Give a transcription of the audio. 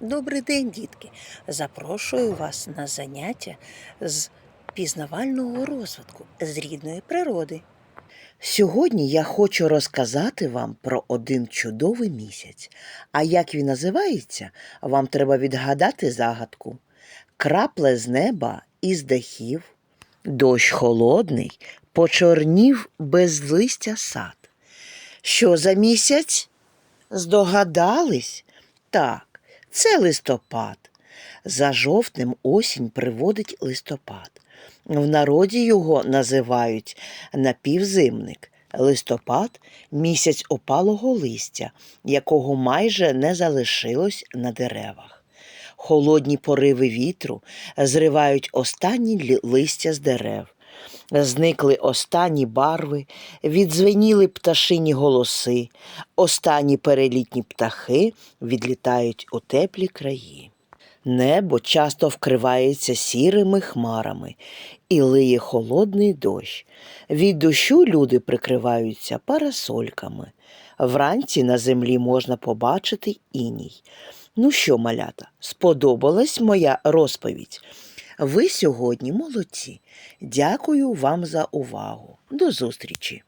Добрий день, дітки! Запрошую вас на заняття з пізнавального розвитку з рідної природи. Сьогодні я хочу розказати вам про один чудовий місяць. А як він називається, вам треба відгадати загадку. Крапле з неба із дахів, дощ холодний, почорнів без листя сад. Що за місяць? Здогадались? Так, це листопад. За жовтнем осінь приводить листопад. В народі його називають напівзимник. Листопад місяць опалого листя, якого майже не залишилось на деревах. Холодні пориви вітру зривають останні листя з дерев. Зникли останні барви, відзвеніли пташині голоси, останні перелітні птахи відлітають у теплі краї. Небо часто вкривається сірими хмарами і лиє холодний дощ. Від дощу люди прикриваються парасольками. Вранці на землі можна побачити іній. Ну що, малята, сподобалась моя розповідь? Ви сьогодні молодці. Дякую вам за увагу. До зустрічі!